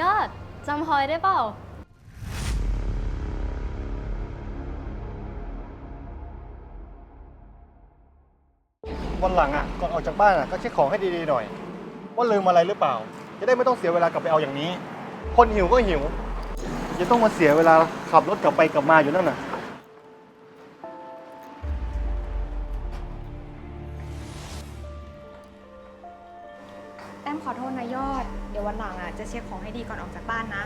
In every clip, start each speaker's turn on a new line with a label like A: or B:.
A: ยอดจำพลอยได้เปล่า
B: วันหลังอะก่อนออกจากบ้านอะก็เช็คของให้ดีๆหน่อย ว่าลืมอะไรหรือเปล่า จะได้ไม่ต้องเสียเวลากลับไปเอาอย่างนี้ คนหิวก็หิวจะต้องมาเสียเวลาขับรถกลับไปกลับมาอยู่นั่นน่ะ
C: เช็คของให้ดีก่อนออกจากบ้านนะ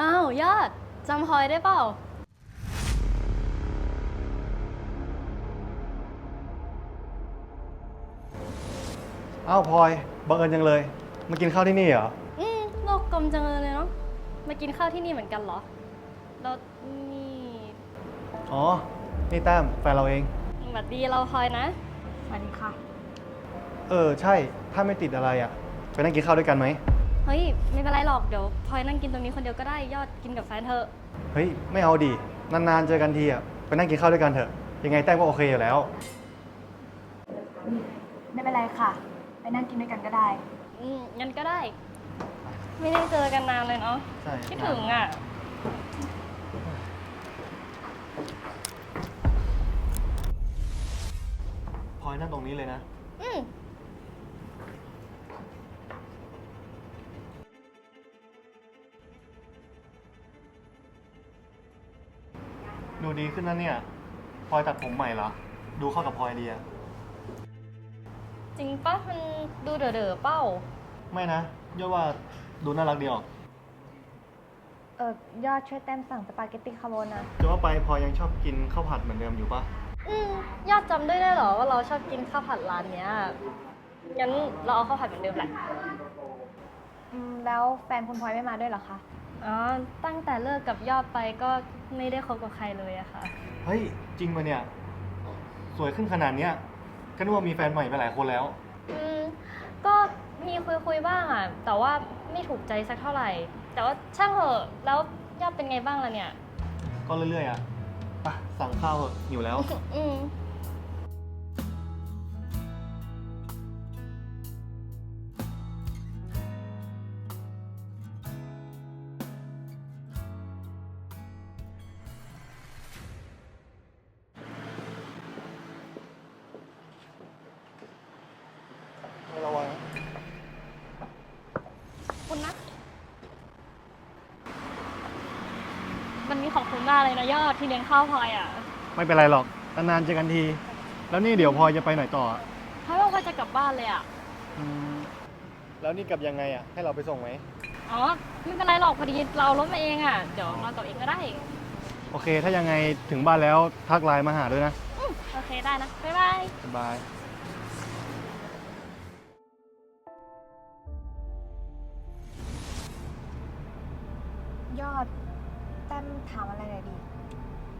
A: อ้าวยอดจำพลอยได้เปล่า
B: อ้าวพลอยบังเอิญจังเลย มากินข้าวที่นี่เหรอ
A: อืมโลกกลมจังเลยเนาะ มากินข้าวที่นี่เหมือนกันเหรอ แล้วนี่
B: อ๋อ นี่แต้มแฟนเราเอง
A: สวัสดีเราพลอยนะ
C: สวัสดีค่ะ
B: เออ ใช่ ถ้าไม่ติดอะไรอะ ไปนั่งกินข้าวด้วยกันไหม
A: เฮ้ย ไม่เป็นไรหรอก เดี๋ยวพลอยนั่งกินตรงนี้คนเดียวก็ได้ ยอดกินกับแฟนเธอะ
B: เฮ้ย ไม่เอาดิ นานๆ เจอกันทีอะ ไปนั่งกินข้าวด้วยกันเถอะ ยังไงแต้มก็โอเคอยู่แล้ว
C: ไม่เป็นไรค่ะ ไปนั่งกินด้วยกันก็ได้
A: อืมงั้นก็ได้ ไม่ได้เจอกันนานเลยเนาะ
B: ใช่
A: คิดถึงอะ
B: พลอยนั่งตรงนี้เลยนะ
A: อืม
B: ดูดีขึ้นนะเนี่ยพลอยตัดผมใหม่เหรอ ดูเข้ากับพลอยดีอะ
A: จริงปะมันดูเด๋อๆเป้า
B: ไม่นะ ยอดว่าดูน่ารักดีออก
C: เออยอดช่วยแต้มสั่งสปาเกตตี้คาโบนะ
B: จะว่าไปพลอยยังชอบกินข้าวผัดเหมือนเดิมอยู่ปะ
A: อืมยอดจำได้ได้วยเหรอว่าเราชอบกินข้าวผัดร้านเนี้ยงั้นเราเอาข้าวผัดเหมือนเดิมแหละ
C: อืมแล้วแฟนคุณพลอยไม่มาด้วยเหรอคะ
A: อ๋อตั้งแต่เลิกกับยอดไปก็ไม่ได้คบกับใครเลยอะค่ะ
B: เฮ้ย จริงปะเนี่ย สวยขึ้นขนาดเนี้ยก็นึกว่ามีแฟนใหม่ไปหลายคนแล้ว
A: อืมก็มี คุยคุยๆบ้างอะแต่ว่าไม่ถูกใจสักเท่าไหร่ แต่ว่าช่างเหอะแล้วยอดเป็นไงบ้างล่ะเนี่ย
B: ก็เรื่อยๆอะไปสั่งข้าวเถอะหิวแล้ว
A: อืม ขอบคุณมากเลยนะยอดที่เลี้ยงข้าวพลอยอะ
B: ไม่เป็นไรหรอกนานๆเจอกันที แล้วนี่เดี๋ยวพลอยจะไปไหนต่ออะ
A: เพราะว่าพลอยจะกลับบ้านเลยอะ
B: อืมแล้วนี่กลับยังไงอะให้เราไปส่งไหม
A: อ๋อไม่เป็นไรหรอกพอดีเรารถมาเองอะเดี๋ยวเรากลับเองก็ได้
B: โอเค ถ้ายังไงถึงบ้านแล้วทักไลน์มาหาด้วยนะ
A: อืมโอเคได้นะบ๊ายบาย
B: บ๊ายบาย
C: ยอด แต้มถามอะไรหน่อยดิ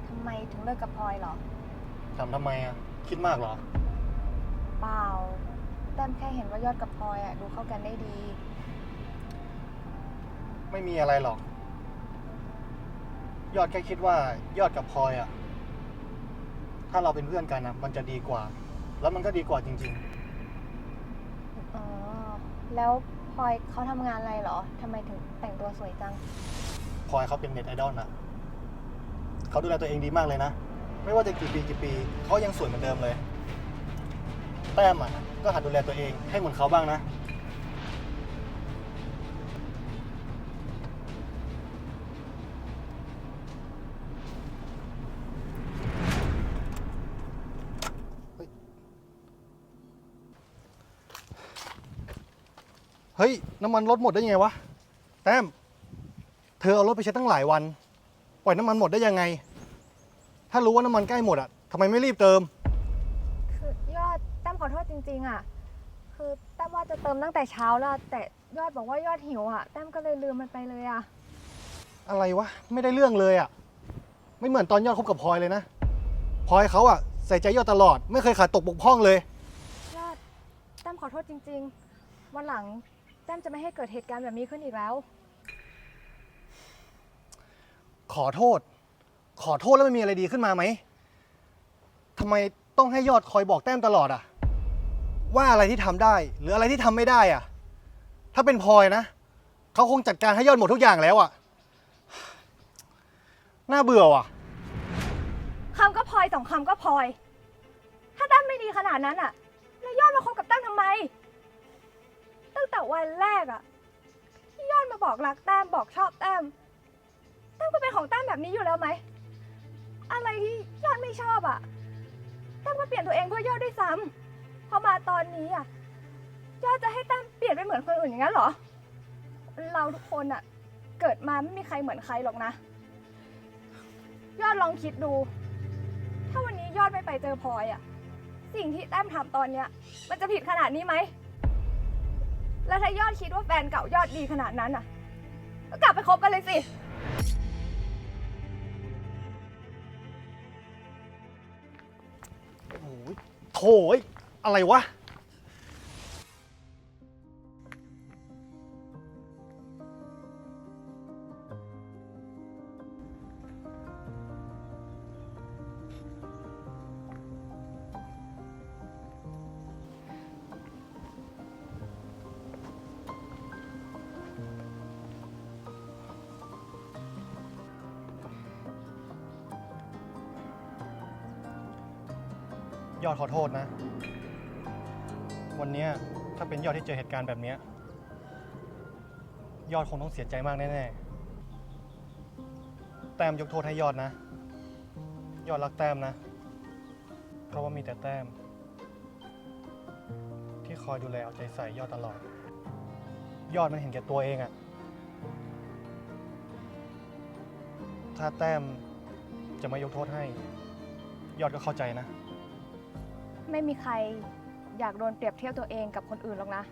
C: ทำไมถึงเลิกกับพลอยเหรอ
B: ถามทำไมอะคิดมากเหรอ
C: เปล่า แต้มแค่เห็นว่ายอดกับพลอยอะดูเข้ากันได้ดี
B: ไม่มีอะไรหรอก ยอดแค่คิดว่ายอดกับพลอยอะถ้าเราเป็นเพื่อนกันอะมันจะดีกว่า แล้วมันก็ดีกว่าจริง
C: อ๋อ แล้วพลอยเขาทำงานอะไรเหรอทำไมถึงแต่งตัวสวยจัง
B: ๆ พลอยเขาเป็นเน็ตไอดอลนะเขาดูแลตัวเองดีมากเลยนะ ไม่ว่าจะกี่ปีกี่ปีเขายังสวยเหมือนเดิมเลย แต้มอะก็หัดดูแลตัวเองให้เหมือนเขาบ้างนะ เฮ้ย น้ำมันรถหมดได้ยังไงวะ แต้ม เธอเอารถไปใช้ตั้งหลายวัน ปล่อยน้ำมันหมดได้ยังไง ถ้ารู้ว่าน้ำมันใกล้หมดอะทำไมไม่รีบเติม
C: คือยอดแต้มขอโทษจริง ๆอะ คือแต้มว่าจะเติมตั้งแต่เช้าแล้ว แต่ยอดบอกว่ายอดหิวอะแต้มก็เลยลืมมันไปเลยอะ
B: อะไรวะ ไม่ได้เรื่องเลยอะ ไม่เหมือนตอนยอดคบกับพลอยเลยนะพลอยเขาอะใส่ใจยอดตลอด ไม่เคยขาดตกบกพร่องเลย
C: ยอดแต้มขอโทษจริง ๆ วันหลังแต้มจะไม่ให้เกิดเหตุการณ์แบบนี้ขึ้นอีกแล้ว
B: ขอโทษ ขอโทษแล้วมันมีอะไรดีขึ้นมาไหมทำไมต้องให้ยอดคอยบอกแต้มตลอดอะว่าอะไรที่ทำได้ หรืออะไรที่ทำไม่ได้อะถ้าเป็นพลอยนะเขาคงจัดการให้ยอดหมดทุกอย่างแล้วอะน่าเบื่อว่ะ
C: คำก็พลอยสองคำก็พลอย ถ้าแต้มไม่ดีขนาดนั้นอะแล้วยอดมาคบกับแต้มทำไม ตั้งแต่วันแรกอะที่ยอดมาบอกรักแต้มบอกชอบแต้ม ต้มก็เป็นของแต้มแบบนี้อยู่แล้วไหม อะไรที่ยอดไม่ชอบอะแต้มก็เปลี่ยนตัวเองเพื่อยอดด้วยซ้ำพอมาตอนนี้อะยอดจะให้แต้มเปลี่ยนไปเหมือนคนอื่นอย่างนั้นเหรอ เราทุกคนอะเกิดมาไม่มีใครเหมือนใครหรอกนะ ยอดลองคิดดู ถ้าวันนี้ยอดไม่ไปเจอพลอยอะสิ่งที่แต้มทำตอนเนี้ย มันจะผิดขนาดนี้ไหม แล้วถ้ายอดคิดว่าแฟนเก่ายอดดีขนาดนั้นอะก็กลับไปคบกันเลยสิ
B: โถยอะไรวะ ยอดขอโทษนะ วันเนี้ยถ้าเป็นยอดที่เจอเหตุการณ์แบบเนี้ยยอดคงต้องเสียใจมากแน่ๆ แต้มยกโทษให้ยอดนะ ยอดรักแต้มนะ เพราะว่ามีแต่แต้ม ที่คอยดูแลเอาใจใส่ยอดตลอด ยอดมันเห็นแก่ตัวเองอะถ้าแต้มจะไม่ยกโทษให้ ยอดก็เข้าใจนะ
C: ไม่มีใครอยากโดนเปรียบเทียบตัวเองกับคนอื่นหรอกนะ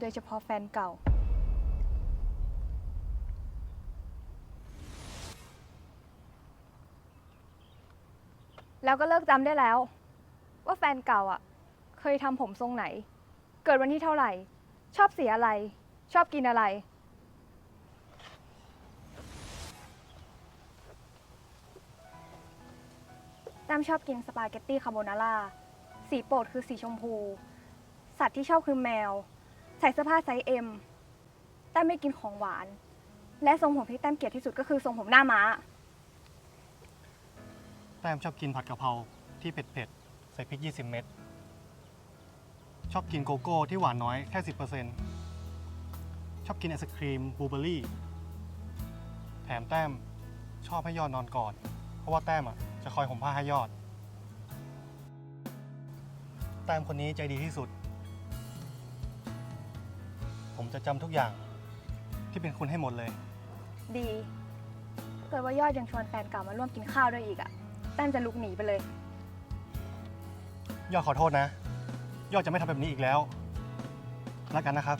C: โดยเฉพาะแฟนเก่า แล้วก็เลิกจำได้แล้ว ว่าแฟนเก่าอะ เคยทำผมทรงไหน เกิดวันที่เท่าไหร่ ชอบสีอะไร ชอบกินอะไร มชอบกินสปาเกตตี้คาโบนาร่า สีโปรดคือสีชมพู สัตว์ที่ชอบคือแมว ใส่เสื้อผ้าไซส์เอ็มแต้มไม่กินของหวาน และทรงผมที่แต้มเกลียดที่สุดก็คือทรงผมหน้าม้า
B: แต้มชอบกินผัดกะเพราที่เผ็ดๆ ใส่พริก 20 เม็ด ชอบกินโกโก้ที่หวานน้อยแค่ 10%ชอบกินไอศครีมบลูเบอร์รี่ แถมแต้มชอบให้ยอดนอนกอน เพราะว่าแต้มอะจะคอยห่มผ้าให้ยอด แต้มคนนี้ใจดีที่สุด ผมจะจำทุกอย่างที่เป็นคุณให้หมดเลย
C: ดีถ้าเกิดว่ายอดยังชวนแฟนเก่ามาร่วมกินข้าวด้วยอีกอะแต้มจะลุกหนีไปเลย
B: ยอดขอโทษนะ ยอดจะไม่ทำแบบนี้อีกแล้วแล้วกันนะครับ